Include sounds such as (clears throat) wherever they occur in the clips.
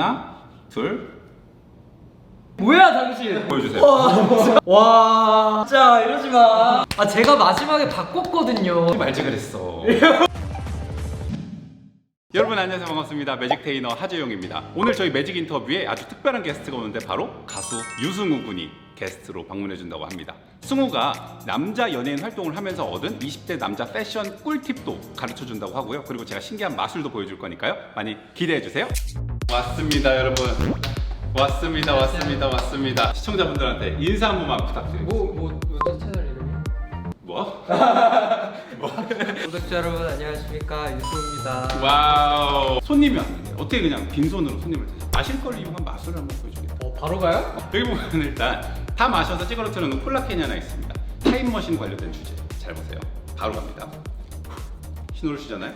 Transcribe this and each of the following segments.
하나, 둘, 뭐야 당신? 보여주세요. 와, 진짜 이러지 마. 아 제가 마지막에 바꿨거든요. 말지 그랬어. (laughs) 여러분 안녕하세요 반갑습니다 매직 테이너 하재용입니다 오늘 저희 매직 인터뷰에 아주 특별한 게스트가 오는데 바로 가수 유승우 군이 게스트로 방문해 준다고 합니다 승우가 남자 연예인 활동을 하면서 얻은 20대 남자 패션 꿀팁도 가르쳐 준다고 하고요 그리고 제가 신기한 마술도 보여줄 거니까요 많이 기대해 주세요 왔습니다 여러분. 왔습니다 왔습니다 왔습니다. 시청자분들한테 인사 한 번만 부탁드립니다. 뭐뭐 어떤 채널 이름이? 뭐? (laughs) 구독자 여러분 안녕하십니까? 유수입니다. 와우. 손님이 왔는데 어떻게 그냥 빈손으로 손님을 대죠 마실 걸 이용한 마술을 한번 보여주겠다 어 바로 가요? 여기 보면 일단 다 마셔서 찌그러뜨려 놓은 콜라 캔이 하나 있습니다. 타임머신 관련된 주제. 잘 보세요. 바로 갑니다. 신호를 주잖아요.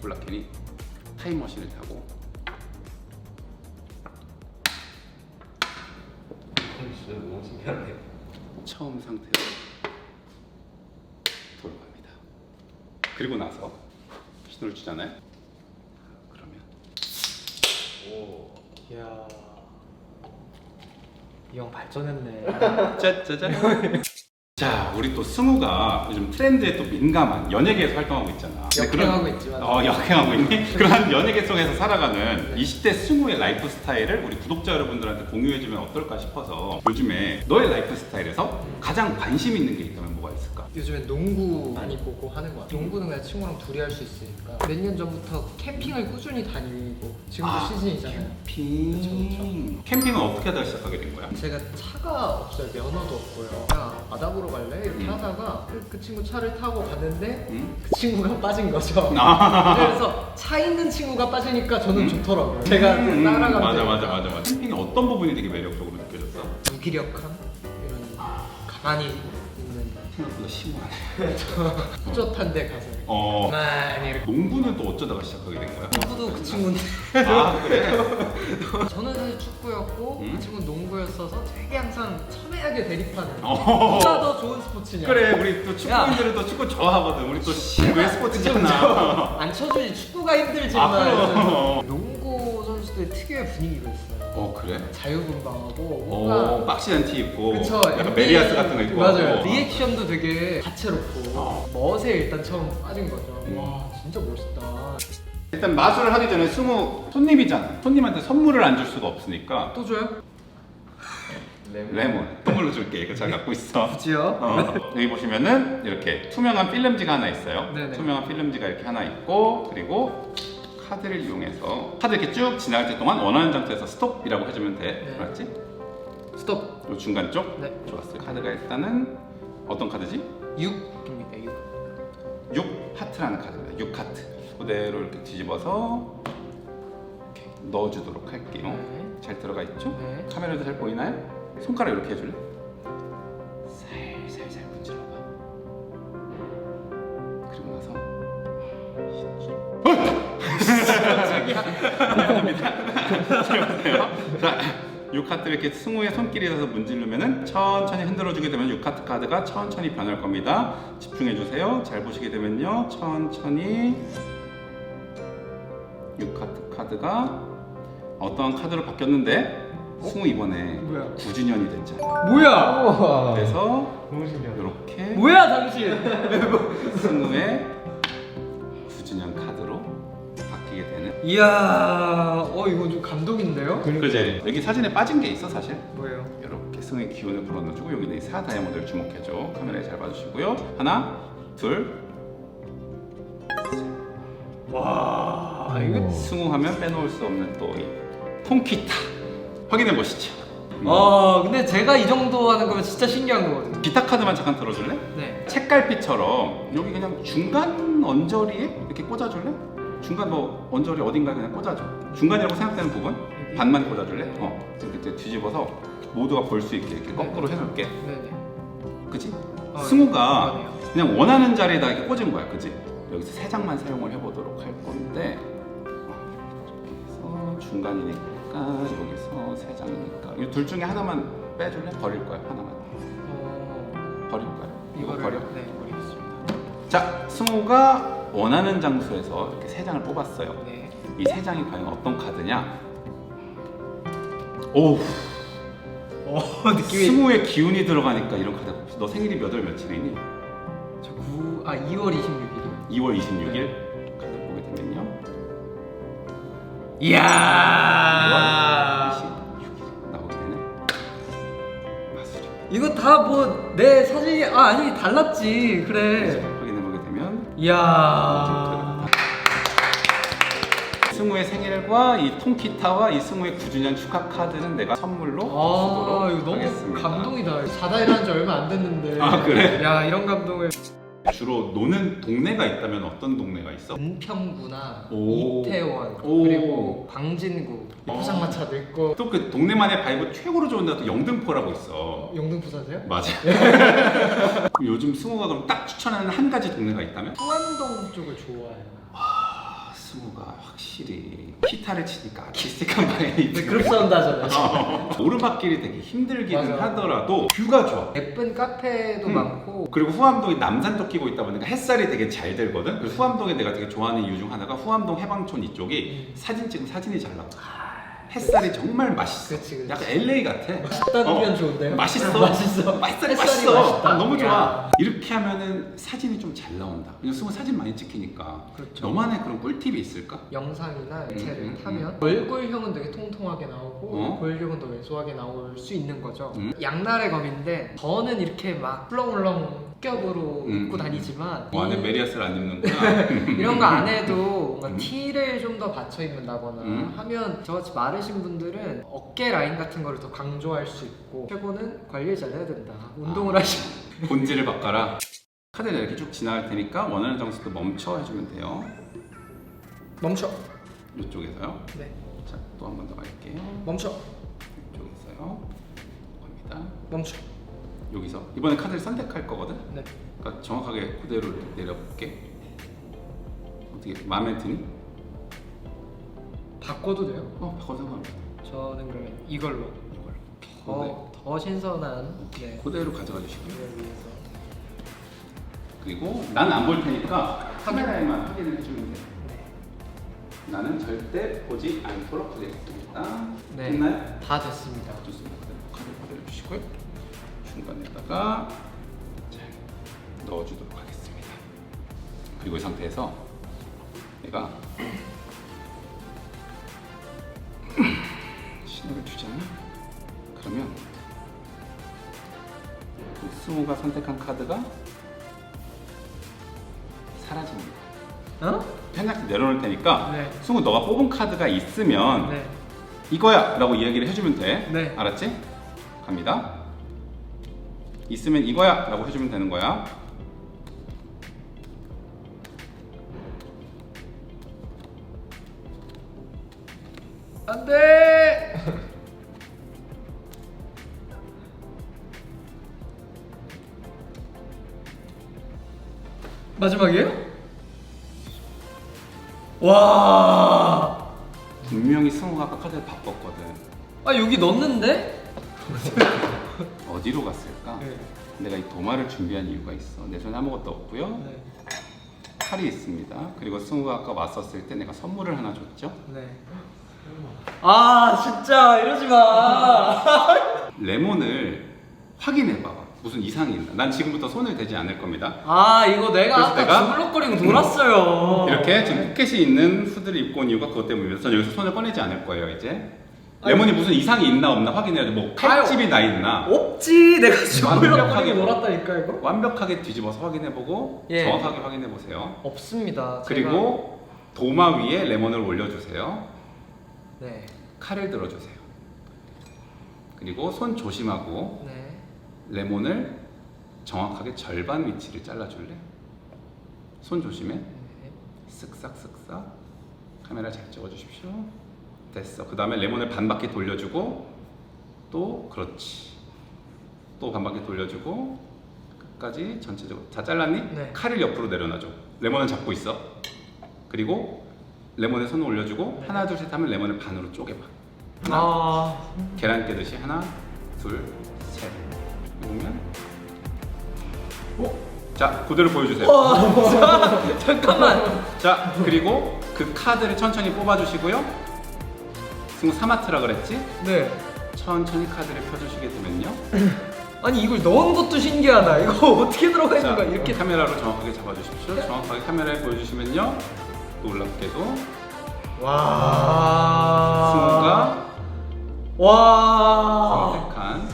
콜라 캔이 타임머신을 타고 진짜 너무 신기하네요. 처음 상태로 돌아갑니다 그리고 나서 신호를 주잖아요 그러면 오. 이야. 이 형 발전했네. 짜자잔. (laughs) 자, 우리 또 승우가 요즘 트렌드에 또 민감한 연예계에서 활동하고 있잖아. 근데 역행하고 그런- 있지만. 어, 역행하고 있니? (laughs) 그런 연예계 속에서 살아가는 20대 승우의 라이프 스타일을 우리 구독자 여러분들한테 공유해주면 어떨까 싶어서 요즘에 너의 라이프 스타일에서 가장 관심 있는 게 있다면? 요즘엔 농구 많이 보고 하는 것 같아요. 농구는 그냥 친구랑 둘이 할 수 있으니까 몇 년 전부터 캠핑을 꾸준히 다니고 지금도 아, 시즌이잖아요. 캠핑. 캠핑은 어떻게 하다 시작하게 된 거야? 제가 차가 없어요. 면허도 없고요. 그냥 보러 갈래? 이렇게 음. 하다가 그, 그 친구 차를 타고 갔는데 응? 그 친구가 (laughs) 빠진 거죠. 아. 그래서 차 있는 친구가 빠지니까 저는 음. 좋더라고요. 제가 그 음, 따라가면 맞아. 맞아, 맞아, 맞아. 캠핑의 어떤 부분이 되게 매력적으로 느껴졌어? 무기력함 이런 가만히 있는 생각보다 심오하네. (laughs) 푸젓한 데 가서 어. 가만히 이렇게 농구는 또 어쩌다가 시작하게 된 거야? 농구도 그 친구는 아, 그래? (laughs) 저는 사실 축구였고 음? 그 친구는 농구였어서 되게 항상 첨예하게 대립하는 어. 누가 더 좋은 스포츠냐 그래 우리 또 축구인들은 또 축구 좋아하거든 우리 또 시외 스포츠잖아 안 쳐주지 축구가 아, 힘들지만 그럼. 농구 선수들의 특유의 분위기가 있어요 어 그래? 자유분방하고 오 뭔가 박시한 티 입고 그쵸 약간 메리아스 같은 거 입고 맞아요 하고. 리액션도 되게 다채롭고 어. 멋에 일단 처음 빠진 거죠 음. 와 진짜 멋있다 일단 마술을 하기 전에 승우 손님이잖아 손님한테 선물을 안 줄 수가 없으니까 또 줘요? 레몬 선물로 줄게 이거 잘 갖고 있어 (laughs) 굳이요? 어, 여기 보시면은 이렇게 투명한 필름지가 하나 있어요. 네네. 투명한 필름지가 이렇게 하나 있고 그리고 카드를 이용해서 카드 이렇게 쭉 지나갈 때 동안 원하는 장소에서 스톱이라고 해주면 돼. 네. 알았지? 스톱 요 중간 쪽. 네 좋았어요. 카드가 일단은 어떤 카드지? 6입니다 6 6 하트라는 카드입니다. 6 하트. 그대로 이렇게 뒤집어서 넣어주도록 할게요. 네. 잘 들어가 있죠? 네. 카메라도 잘 보이나요? 손가락 이렇게 해줄래? 자, 6카트 이렇게 승우의 손길이 닿아서 문지르면은 천천히 흔들어 주게 되면 6카트 카드가 천천히 변할 겁니다. 집중해 주세요. 잘 보시게 되면요, 천천히 6카트 카드가 어떠한 카드로 바뀌었는데 승우 이번에 뭐야? 9주년이 됐잖아. 뭐야? 그래서 너무 신기하다. 이렇게 뭐야 당신? 승우의 이야 어 이건 좀 감동인데요? 그지? 여기 사진에 빠진 게 있어 사실. 뭐예요? 이렇게 승우의 기운을 불어넣어주고 여기는 이사 다이아몬드를 주목해줘. 카메라에 잘 봐주시고요. 하나, 둘. 와아 이거 승우 하면 빼놓을 수 없는 또이 통기타 확인해 보시죠. 음. 아 근데 제가 이 정도 하는 거면 진짜 신기한 거거든요. 기타 카드만 잠깐 들어줄래? 네 책갈피처럼 여기 그냥 중간 언저리에 이렇게 꽂아줄래? 중간 뭐 언저리 어딘가에 그냥 꽂아줘. 중간이라고 생각되는 부분 여기? 반만 꽂아줄래? 네. 어 이렇게 뒤집어서 모두가 볼 수 있게 이렇게 거꾸로 해줄게. 네네 그지? 어, 승우가 그러네요. 그냥 원하는 자리에다 이렇게 꽂은 거야, 그지? 여기서 세 장만 사용을 해보도록 할 건데 이렇게 해서 중간이니까 여기서 세 장이니까 이 둘 중에 하나만 빼줄래? 버릴 거야, 하나만 어, 버릴 거야. 이거 이거를 버려. 네 버리겠습니다 자, 승우가 원하는 장소에서 이렇게 세 장을 뽑았어요. 네 이 세 장이 과연 어떤 카드냐? 오 어 (laughs) 느낌이 승우의 기운이 들어가니까 이런 없어. 너 생일이 몇 월 며칠이니? 저 9, 아 2월 26일이요 2월 26일 카드 보게 되면요. 이야 26일 나오게 되네. 마술이. 이거 다 뭐 내 사진이 아 아니 달랐지 그래 이야 승우의 생일과 이 통기타와 이 승우의 9주년 축하 카드는 내가 선물로 아 주도록 이거 너무 하겠습니다. 감동이다 자다 일한 지 얼마 안 됐는데 아 그래? 야 이런 감동을 주로 노는 동네가 있다면 어떤 동네가 있어? 은평구나 오. 이태원 오. 그리고 방진구 어. 포장마차도 있고 또 그 동네만의 바이브 최고로 좋은 데가 또 영등포라고 있어. 영등포 사세요? 맞아. 그럼 (laughs) 요즘 승우가 그럼 딱 추천하는 한 가지 동네가 있다면? 후안동 쪽을 좋아해요 아, 승우가 확실히 기타를 치니까 아티스틱한 바이브. 네, 그룹 사운드 하잖아요 어, 오르막길이 되게 힘들기는 맞아. 하더라도 뷰가 좋아. 예쁜 카페도 음. 많고 그리고 후암동이 남산도 끼고 있다 보니까 햇살이 되게 잘 들거든. 그래서 후암동에 내가 되게 좋아하는 이유 중 하나가 후암동 해방촌 이쪽이 음. 사진 찍으면 사진이 잘 나와. 햇살이 정말 맛있어. 그치, 그치. 약간 LA 같아. 맛있다는 어. 표현 좋은데요? 맛있어. 맛있어 맛있어. 햇살이 맛있어. 맛있다. 아, 너무 좋아. 야. 이렇게 하면은 사진이 좀 잘 나온다. 왜냐면 승우 사진 많이 찍히니까. 그렇죠. 너만의 그런 꿀팁이 있을까? 영상이나 매체를 음, 음, 타면 얼굴형은 되게 통통하게 나오고 어? 볼륨은 더 왜소하게 나올 수 있는 거죠. 음. 양날의 검인데 저는 이렇게 막 훌렁훌렁 겹으로 음, 입고 음. 다니지만 어, 안에 이- 메리아스를 안 입는구나. (laughs) 이런 거 안 해도 뭔가 음. 티를 좀 더 받쳐 입는다거나 음. 하면 저같이 마르신 분들은 어깨 라인 같은 거를 더 강조할 수 있고 최고는 관리 잘 해야 된다. 운동을 아. 하시고 본질을 바꿔라. (laughs) 카드를 이렇게 쭉 지나갈 테니까 원하는 장소도 멈춰 해주면 돼요. 멈춰. 이쪽에서요. 네. 자, 또 한 번 더 갈게요. 멈춰. 이쪽에서요. 갑니다. 멈춰. 여기서 이번에 카드를 선택할 거거든. 네. 그러니까 정확하게 그대로 이렇게 내려볼게. 어떻게 마음에 드니? 바꿔도 돼요? 어, 바꿔서 상관없어. 저는 그러면 이걸로 이걸 더, 더 신선한 네. 그대로 가져가 주시고요. 위해서 그리고 난안볼 테니까 카메라에만 확인을 해주면 돼. 나는 절대 보지 않도록 하겠습니다. 네. 됐나요? 다 됐습니다. 좋습니다. 카드 보내주시고요. 중간에다가 잘 넣어주도록 하겠습니다. 그리고 이 상태에서 내가 (clears throat) 신호를 주잖아. 그러면 그 승우가 선택한 카드가 사라집니다. 어? 편하게 내려놓을 테니까 네. 승우 너가 뽑은 카드가 있으면 네. 이거야 라고 이야기를 해주면 돼 네. 알았지? 갑니다 있으면 이거야 라고 해주면 되는 거야 안 돼! (laughs) 마지막이에요? 와. 분명히 승우가 아까 카드를 바꿨거든 아 여기 넣었는데? (laughs) (laughs) 어디로 갔을까? 네. 내가 이 도마를 준비한 이유가 있어 내 손에 아무것도 없고요 네. 칼이 있습니다 그리고 승우가 아까 왔었을 때 내가 선물을 하나 줬죠 네. 아 진짜 이러지 마. (laughs) 레몬을 확인해 봐봐 무슨 이상이 있나 난 지금부터 손을 대지 않을 겁니다 아 이거 내가 그래서 아까 내가- 주물럭거리고 놀았어요. 이렇게 지금 포켓이 있는 후드를 입고 온 이유가 그것 때문이에요. 전 여기서 손을 꺼내지 않을 거예요, 이제. 레몬이 무슨 이상이 있나 없나 확인해야 돼. 뭐 칼집이 나 있나. 없지 내가 완벽하게 주물럭거리고 놀았다니까 이거. 완벽하게 뒤집어서 확인해보고 예. 정확하게 확인해보세요. 없습니다. 그리고 도마 위에 레몬을 올려주세요. 제가- 네. 칼을 들어주세요. 그리고 손 조심하고 네. 레몬을 정확하게 절반 위치를 잘라줄래? 손 조심해. 네. 쓱싹 쓱싹 카메라 잘 찍어주십시오 됐어. 그 다음에 레몬을 반 바퀴 돌려주고 또 그렇지. 또 반 바퀴 돌려주고 끝까지 전체적으로. 다 잘랐니? 네. 칼을 옆으로 내려놔줘. 레몬은 잡고 있어. 그리고 레몬에 손을 올려주고 네. 하나 둘 셋 하면 레몬을 반으로 쪼개봐. 하나. 아. 계란 깨듯이 하나 둘셋. 보면 어? 자 그대로 보여주세요. (laughs) 잠깐만. 자 그리고 그 카드를 천천히 뽑아주시고요 승우 3하트라 그랬지? 네. 천천히 카드를 펴주시게 되면요. (clears throat) 아니 이걸 넣은 것도 신기하다. 이거 (laughs) 어떻게 들어가 있는 자, 거야? 이렇게 카메라로 정확하게 잡아주십시오. 정확하게 카메라에 보여주시면요. 놀랍게도 와. 승우가 와. 선택한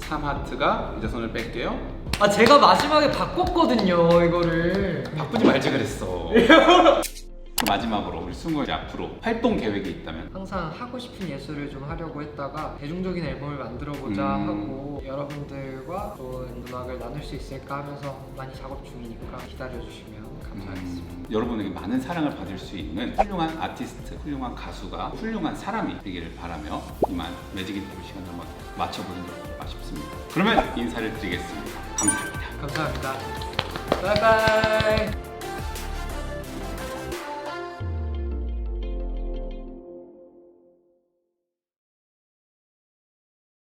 3하트가 이제 손을 뺄게요. 아 제가 마지막에 바꿨거든요 이거를. 바꾸지 말지 그랬어. (laughs) 마지막으로 우리 승우 앞으로 활동 계획이 있다면 항상 하고 싶은 예술을 좀 하려고 했다가 대중적인 앨범을 만들어 보자 음. 하고 여러분들과 좋은 음악을 나눌 수 있을까 하면서 많이 작업 중이니까 기다려 주시면 감사하겠습니다. 음, 여러분에게 많은 사랑을 받을 수 있는 훌륭한 아티스트, 훌륭한 가수가 훌륭한 사람이 되기를 바라며 이만 매직 인터뷰 시간 한번 마쳐보는 것 싶습니다. 그러면 인사를 드리겠습니다. 감사합니다. 감사합니다. 바이바이.